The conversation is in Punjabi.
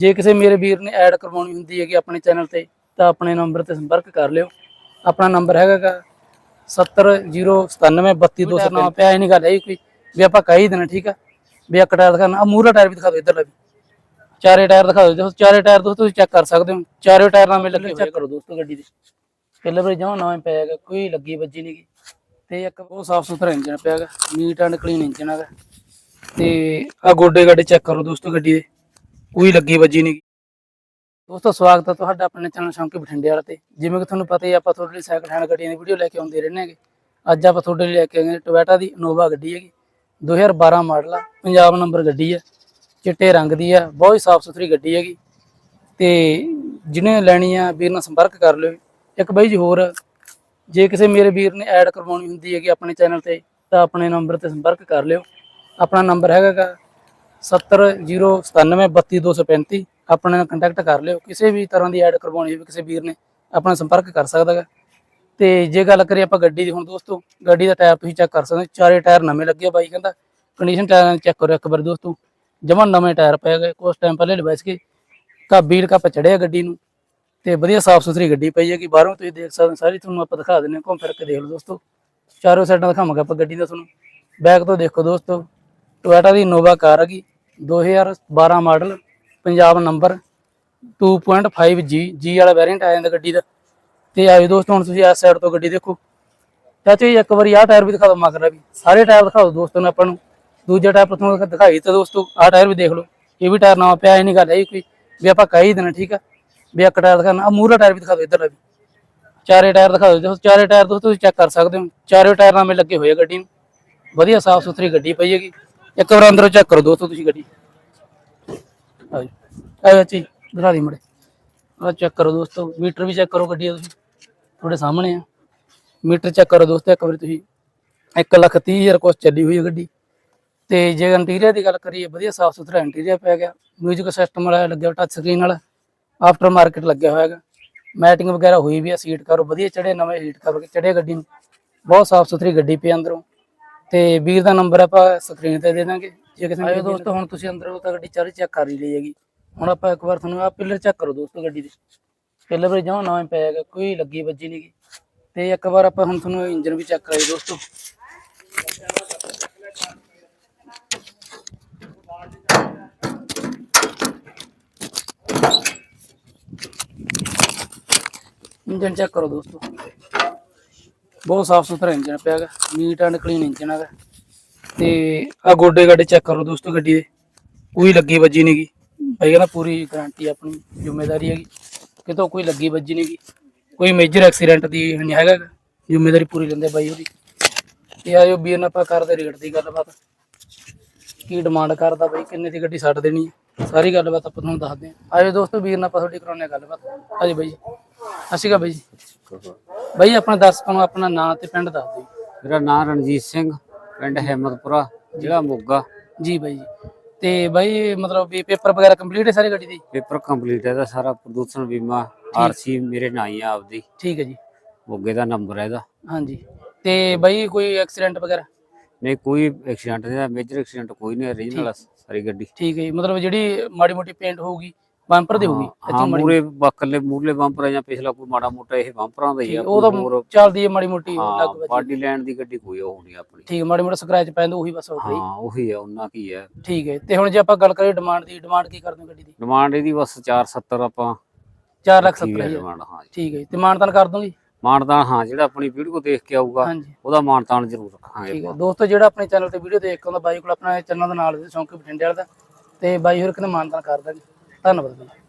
ਜੇ ਕਿਸੇ ਮੇਰੇ ਵੀਰ ਨੇ ਐਡ ਕਰਵਾਉਣੀ ਹੁੰਦੀ ਹੈਗੀ ਆਪਣੇ ਚੈਨਲ ਤੇ ਤਾਂ ਆਪਣੇ ਨੰਬਰ ਤੇ ਸੰਪਰਕ ਕਰ ਲਿਓ। ਆਪਣਾ ਨੰਬਰ ਹੈਗਾਗਾ 7009732 ਨਾ। ਪਿਆ ਇਹ ਨਹੀਂ ਗੱਲ ਹੈ ਕੋਈ ਵੀ ਆਪਾਂ ਕਹਿ ਦੇਣਾ ਠੀਕ ਆ? ਵੀ ਇੱਕ ਟਾਇਰ ਦਿਖਾਣਾ ਆ ਮੂਹਰਾ ਟਾਇਰ ਵੀ ਦਿਖਾ ਦਿਓ ਇੱਧਰ ਵੀ। ਚਾਰੇ ਟਾਇਰ ਦਿਖਾ ਦਿਓ ਦੇਖੋ ਚਾਰੇ ਟਾਇਰ ਦੋਸਤੋ ਤੁਸੀਂ ਚੈੱਕ ਕਰ ਸਕਦੇ ਹੋ। ਚਾਰੇ ਟਾਇਰ ਨਾਲ ਲੱਗੇ ਚੈੱਕ ਕਰੋ ਦੋਸਤੋ ਗੱਡੀ ਦੇ। ਪਹਿਲੇ ਵਾਰੀ ਜਮਾ ਨਵਾਂ ਪਿਆ ਹੈਗਾ ਕੋਈ ਲੱਗੀ ਵੱਜੀ ਨਹੀਂ ਤੇ ਇੱਕ ਬਹੁਤ ਸਾਫ਼ ਸੁਥਰਾ ਇੰਜਨ ਪਿਆ ਹੈਗਾ ਨੀਟ ਐਂਡ ਕਲੀਨ ਇੰਜਨ ਹੈਗਾ। ਤੇ ਆ ਗੋਡੇ ਗਾਡੇ ਚੈੱਕ ਕਰੋ ਦੋਸਤੋ ਗੱਡੀ ਦੇ। ਕੋਈ ਲੱਗੀ ਵੱਜੀ ਨਹੀਂ ਦੋਸਤੋ, ਸਵਾਗਤ ਹੈ ਤੁਹਾਡਾ ਆਪਣੇ ਚੈਨਲ ਸ਼ੌਂਕੀ ਬਠਿੰਡੇ ਵਾਲੇ ਤੇ। ਜਿਵੇਂ ਕਿ ਤੁਹਾਨੂੰ ਪਤਾ ਹੀ ਆਪਾਂ ਤੁਹਾਡੇ ਲਈ ਸੈਕਿੰਡ ਹੈਂਡ ਗੱਡੀਆਂ ਦੀ ਵੀਡੀਓ ਲੈ ਕੇ ਆਉਂਦੇ ਰਹਿੰਦੇ ਹਾਂਗੇ। ਅੱਜ ਆਪਾਂ ਤੁਹਾਡੇ ਲਈ ਲੈ ਕੇ ਆਏ ਹਾਂ ਟੋਇਟਾ ਦੀ ਇਨੋਵਾ ਗੱਡੀ ਹੈਗੀ। 2012 ਮਾਡਲ ਆ, ਪੰਜਾਬ ਨੰਬਰ ਗੱਡੀ ਹੈ ਚਿੱਟੇ ਰੰਗ ਦੀ ਹੈ ਬਹੁਤ ਹੀ ਸਾਫ਼ ਸੁਥਰੀ ਗੱਡੀ ਹੈਗੀ। ਤੇ ਜਿਹਨੇ ਲੈਣੀ ਆ, ਵੀਰ ਨਾਲ ਸੰਪਰਕ ਕਰ ਲਿਓ। ਇੱਕ ਬਾਈ ਜੀ ਹੋਰ ਜੇ ਕਿਸੇ ਮੇਰੇ ਵੀਰ ਨੇ ਐਡ ਕਰਵਾਉਣੀ ਹੁੰਦੀ ਹੈਗੀ ਆਪਣੇ ਚੈਨਲ ਤੇ, ਤਾਂ ਆਪਣੇ ਨੰਬਰ ਤੇ ਸੰਪਰਕ ਕਰ ਲਿਓ। ਆਪਣਾ ਨੰਬਰ ਹੈਗਾਗਾ 70973232235 ਆਪਣੇ ਨਾਲ ਕੰਟੈਕਟ ਕਰ ਲਿਓ। ਕਿਸੇ ਵੀ ਤਰ੍ਹਾਂ ਦੀ ਐਡ ਕਰਵਾਉਣੀ ਹੋਵੇ, ਕਿਸੇ ਵੀਰ ਨੇ ਆਪਣਾ ਸੰਪਰਕ ਕਰ ਸਕਦਾ ਹੈਗਾ ਤੇ ਜੇ ਗੱਲ ਕਰੀਏ ਆਪਾਂ ਗੱਡੀ ਦੀ, ਹੁਣ ਦੋਸਤੋ, ਗੱਡੀ ਦਾ ਟਾਇਰ ਤੁਸੀਂ ਚੈੱਕ ਕਰ ਸਕਦੇ ਹੋ। ਚਾਰੇ ਟਾਇਰ ਨਵੇਂ ਲੱਗੇ ਆ ਬਾਈ, ਕਹਿੰਦਾ ਕੰਡੀਸ਼ਨ ਟਾਇਰਾਂ ਚੈੱਕ ਕਰੋ ਇੱਕ ਵਾਰ ਦੋਸਤੋ। ਜਮਾਂ ਨਵੇਂ ਟਾਇਰ ਪਏ ਗਏ ਕੁਝ ਟਾਈਮ ਪਹਿਲੇ ਲਵਾਇਸ ਕੇ ਕਾ ਵੀਲ ਕੱਪ ਚੜਿਆ ਗੱਡੀ ਨੂੰ। ਤੇ ਵਧੀਆ ਸਾਫ਼ ਸੁਥਰੀ ਗੱਡੀ ਪਈ ਹੈ ਕਿ ਬਾਹਰੋਂ ਤੁਸੀਂ ਦੇਖ ਸਕਦੇ ਹੋ, ਸਾਰੀ ਤੁਹਾਨੂੰ ਆਪਾਂ ਦਿਖਾ ਦਿੰਦੇ ਹਾਂ। ਘੁੰਮ ਫਿਰ ਕੇ ਦੇਖ ਲਓ ਦੋਸਤੋ। ਚਾਰੋਂ ਸਾਈਡਾਂ ਦਿਖਾਵਾਂਗੇ ਆਪਾਂ ਗੱਡੀ ਦਾ ਤੁਹਾਨੂੰ। ਬੈਕ ਤੋਂ ਦੇਖੋ ਦੋਸਤੋ। ਟੋਇਟਾ ਦੀ ਇਨੋਵਾ ਕਾਰ ਹੈਗੀ। 2012 model, Punjab number 2.5G G ਵਾਲਾ ਵੈਰੀਐਂਟ ਆ ਜਾਂਦਾ ਗੱਡੀ ਦਾ। ਤੇ ਆਇਓ ਦੋਸਤੋ, ਹੁਣ ਤੁਸੀਂ ਇਸ ਸਾਈਡ ਤੋਂ ਗੱਡੀ ਦੇਖੋ। ਚਾਚਾ ਜੀ, ਇੱਕ ਵਾਰੀ ਆਹ ਟਾਇਰ ਵੀ ਦਿਖਾ ਦਿਓ ਮਾਗਰਾ ਵੀ। ਸਾਰੇ ਟਾਇਰ ਦਿਖਾ ਦਿਓ ਦੋਸਤੋ ਨੇ ਆਪਾਂ ਨੂੰ। ਦੂਜਾ ਟਾਇਰ ਪ੍ਰਥਮ ਦਿਖਾਈ ਤਾਂ ਦੋਸਤੋ। ਆਹ ਟਾਇਰ ਵੀ ਦੇਖ ਲਓ। ਇਹ ਵੀ ਟਾਇਰ ਨਵਾਂ ਪਿਆ, ਇਹ ਨਹੀਂ ਗੱਲ ਹੈ ਕੋਈ। ਵੀ ਆਪਾਂ ਕਹਿ ਹੀ ਦੇਣਾ, ਠੀਕ ਆ। ਵੀ ਇੱਕ ਟਾਇਰ ਦਿਖਾਣਾ ਆ ਮੂਹਰਾ ਟਾਇਰ ਵੀ ਦਿਖਾ ਦਿਓ, ਇੱਧਰ ਵੀ। ਚਾਰੇ ਟਾਇਰ ਦਿਖਾ ਦਿਓ। ਦੇਖੋ, ਚਾਰੇ ਟਾਇਰ ਦੋਸਤੋ, ਤੁਸੀਂ ਚੈੱਕ ਕਰ ਸਕਦੇ ਹੋ। ਚਾਰੇ ਟਾਇਰ ਨਾਮੇ ਲੱਗੇ ਹੋਏ ਆ ਗੱਡੀ ਨੂੰ। ਵਧੀਆ ਸਾਫ਼ ਸੁਥਰੀ ਗੱਡੀ ਪਈ ਹੈਗੀ। ਇੱਕ ਵਾਰ ਅੰਦਰੋਂ ਚੈੱਕ ਕਰੋ, ਦੋਸਤੋ ਤੁਸੀਂ ਗੱਡੀ। ਆਜੋ ਆਜੋ ਜੀ ਦਿਖਾ ਦੀ ਮੜੇ ਆ ਚੈੱਕ ਕਰੋ ਦੋਸਤੋ, ਮੀਟਰ ਵੀ ਚੈੱਕ ਕਰੋ ਗੱਡੀ ਦਾ ਤੁਸੀਂ। ਤੁਹਾਡੇ ਸਾਹਮਣੇ ਆ। ਮੀਟਰ ਚੈੱਕ ਕਰੋ ਦੋਸਤੋ, ਇੱਕ ਵਾਰੀ ਤੁਸੀਂ। 1 ਲੱਖ ਤੀਹ ਹਜ਼ਾਰ ਕੁਛ ਚੱਲੀ ਹੋਈ ਹੈ ਗੱਡੀ। ਤੇ ਜੇ ਇੰਟੀਰੀਅਰ ਦੀ ਗੱਲ ਕਰੀਏ, ਵਧੀਆ ਸਾਫ਼ ਸੁਥਰਾ ਇੰਟੀਰੀਅਰ ਪੈ ਗਿਆ। ਮਿਊਜ਼ਿਕ ਸਿਸਟਮ ਵਾਲਾ ਲੱਗਿਆ ਟੱਚ ਸਕਰੀਨ ਵਾਲਾ। ਆਫਟਰ ਮਾਰਕੀਟ ਲੱਗਿਆ ਹੋਇਆ ਹੈਗਾ। ਮੈਟਿੰਗ ਵਗੈਰਾ ਹੋਈ ਵੀ ਆ ਸੀਟ ਕਰੋ। ਵਧੀਆ ਚੜੇ ਨਵੇਂ ਸੀਟ ਕਰ ਕੇ ਚੜੇ ਗੱਡੀ ਨੂੰ। ਬਹੁਤ ਸਾਫ਼ ਸੁਥਰੀ ਗੱਡੀ ਪਈ ਅੰਦਰੋਂ। ਤੇ ਵੀਰ ਦਾ ਨੰਬਰ ਆਪਾਂ ਸਕਰੀਨ ਤੇ ਦੇ ਦਾਂਗੇ। ਜੇ ਕਿਸੇ ਨੇ ਦੋਸਤੋ ਹੁਣ ਤੁਸੀਂ ਅੰਦਰੋਂ ਤਾਂ ਗੱਡੀ ਚਾਰੇ ਚੈੱਕ ਕਰ ਹੀ ਲਈ ਹੈਗੀ। ਹੁਣ ਆਪਾਂ ਇੱਕ ਵਾਰ ਤੁਹਾਨੂੰ ਆਹ ਪਿੱਲਰ ਚੈੱਕ ਕਰੋ ਦੋਸਤੋ ਗੱਡੀ ਦੇ। ਪਿੱਲਰ ਵੀ ਜਮਾਂ ਨਵਾਂ ਪਿਆ ਹੈਗਾ ਕੋਈ ਲੱਗੀ ਵੱਜੀ ਨਹੀਂ ਗੀ ਤੇ ਇੱਕ ਵਾਰ ਆਪਾਂ ਹੁਣ ਤੁਹਾਨੂੰ ਇੰਜਨ ਵੀ ਚੈੱਕ ਕਰਾਈ ਦੋਸਤੋ। ਇੰਜਨ ਚੈੱਕ ਕਰੋ ਦੋਸਤੋ। ਬਹੁਤ ਸਾਫ਼ ਸੁਥਰਾ ਇੰਜਨ ਪਿਆ ਹੈਗਾ ਨੀਟ ਐਂਡ ਕਲੀਨ ਇੰਜਨ ਹੈਗਾ। ਤੇ ਆ ਗੋਡੇ ਗਾਡੇ ਚੈੱਕ ਕਰੋ ਦੋਸਤੋ ਗੱਡੀ ਦੇ, ਕੋਈ ਲੱਗੀ ਵੱਜੀ ਨਹੀਂ ਗੀ ਭਾਈ ਕਹਿੰਦਾ ਪੂਰੀ ਗਾਰੰਟੀ ਆਪਣੀ ਜ਼ਿੰਮੇਵਾਰੀ ਹੈਗੀ, ਕਿਤੋਂ ਕੋਈ ਲੱਗੀ ਵੱਜੀ ਨਹੀਂ ਗੀ ਕੋਈ ਮੇਜਰ ਐਕਸੀਡੈਂਟ ਦੀ ਨਹੀਂ ਹੈਗਾ, ਜ਼ਿੰਮੇਵਾਰੀ ਪੂਰੀ ਲੈਂਦੇ ਬਾਈ ਉਹਦੀ। ਤੇ ਆਇਓ ਵੀਰ ਨਾਲ ਆਪਾਂ ਕਰਦੇ ਰੇਟ ਦੀ ਗੱਲਬਾਤ। ਕੀ ਡਿਮਾਂਡ ਕਰਦਾ ਬਾਈ, ਕਿੰਨੇ ਦੀ ਗੱਡੀ ਛੱਡ ਦੇਣੀ ਹੈ, ਸਾਰੀ ਗੱਲਬਾਤ ਆਪਾਂ ਤੁਹਾਨੂੰ ਦੱਸਦੇ ਹਾਂ ਆਇਓ ਦੋਸਤੋ ਵੀਰ ਨਾਲ ਆਪਾਂ ਤੁਹਾਡੀ ਕਰਾਉਣੇ ਗੱਲਬਾਤ। ਆਜੋ ਬਾਈ ਜੀ ਅਸੀਂ ਕਾ ਬਾਈ ਜੀ। ਬਾਈ ਆਪਣਾ ਦਰਸ਼ਕਾਂ ਨੂੰ ਆਪਣਾ ਨਾਂ ਤੇ ਪਿੰਡ ਦੱਸ ਦਿਓ। ਮੇਰਾ ਨਾਮ ਰਣਜੀਤ ਸਿੰਘ ਪਿੰਡ ਹਿੰਮਤਪੁਰਾ ਜ਼ਿਲ੍ਹਾ ਮੋਗਾ। ਜੀ ਬਾਈ ਜੀ। ਤੇ ਬਾਈ ਮਤਲਬ ਵੀ ਪੇਪਰ ਵਗੈਰਾ ਕੰਪਲੀਟ ਹੈ ਸਾਰੀ ਗੱਡੀ ਦੀ? ਪੇਪਰ ਕੰਪਲੀਟ ਹੈ ਇਹਦਾ ਸਾਰਾ ਪ੍ਰਦੂਸ਼ਣ ਬੀਮਾ ਆਰਸੀ ਮੇਰੇ ਨਾਂ ਹੀ ਆ ਆਪਦੀ। ਠੀਕ ਹੈ ਜੀ। ਮੋਗੇ ਦਾ ਨੰਬਰ ਹੈ ਇਹਦਾ। ਹਾਂਜੀ। ਤੇ ਬਾਈ ਕੋਈ ਐਕਸੀਡੈਂਟ ਵਗੈਰਾ? ਨਹੀਂ ਕੋਈ ਐਕਸੀਡੈਂਟ ਨਹੀਂ ਮੇਜਰ ਐਕਸੀਡੈਂਟ ਕੋਈ ਨਹੀਂ ਰੀਜਨਲ ਸਾਰੀ ਗੱਡੀ। ਠੀਕ ਹੈ ਜੀ। ਮਤਲਬ ਜਿਹੜੀ ਮਾੜੀ ਮੋਟੀ ਪੇਂਟ ਹੋਊਗੀ ਬੰਪਰ ਦੇ ਹੋਊਗੀ ਹਾਂ ਮੂਰੇ ਬੱਕਲੇ ਮੂਰਲੇ ਬੰਪਰ ਜਾਂ ਪਿਛਲਾ ਕੋਈ ਮਾੜਾ ਮੋਟਾ ਇਹ ਬੰਪਰਾਂ ਦਾ ਹੀ ਆ ਉਹ ਤਾਂ ਚੱਲਦੀ ਹੈ ਮਾੜੀ ਮੋਟੀ ਲੱਗ ਬਾਡੀ ਲੈਂਡ ਦੀ ਗੱਡੀ ਕੋਈ ਉਹ ਨਹੀਂ ਆਪਣੀ। ਠੀਕ ਮਾੜੀ ਮੋਟਾ ਸਕ੍ਰੈਚ ਪੈਂਦਾ ਉਹੀ ਬਸ ਹੋ ਗਈ। ਹਾਂ ਉਹੀ ਹੈ ਉਹਨਾਂ ਕੀ ਹੈ ਠੀਕ ਹੈ ਤੇ ਹੁਣ ਜੇ ਆਪਾਂ ਗੱਲ ਕਰੀਏ ਡਿਮਾਂਡ ਦੀ ਡਿਮਾਂਡ ਕੀ ਕਰਦੇ ਗੱਡੀ ਦੀ? ਡਿਮਾਂਡ ਇਹਦੀ ਬਸ 470 ਆਪਾਂ 4 ਲੱਖ ਠੀਕ 70 ਹੈ। ਠੀਕ ਹੈ। ਤੇ ਮਾਨਤਾਨ ਕਰ ਦੋਗੇ? ਮਾਨਤਾਨ ਹਾਂ ਜਿਹੜਾ ਆਪਣੀ ਵੀਡੀਓ ਦੇਖ ਕੇ ਆਊਗਾ ਉਹਦਾ ਮਾਨਤਾਨ ਜ਼ਰੂਰ ਰੱਖਾਂਗੇ ਠੀਕ ਹੈ ਦੋਸਤੋ ਜਿਹੜਾ ਆਪਣੇ ਚੈਨਲ ਤੇ ਵੀਡੀਓ ਦੇਖ ਕੇ ਆਉਂਦਾ ਬਾਈ ਕੋਲ ਆਪਣਾ ਚੈਨਲ ਦਾ ਨਾਲ ਦੇ ਸ਼ੌਂਕੀ ਬਠਿੰਡੇ ਵਾਲਾ ਤੇ ਬਾਈ ਹੋਰ ਕਹਿੰਦੇ ਮਾਨਤਾਨ ਕਰ ਦਾਂਗੇ। ਧੰਨਵਾਦ ਬਾਈ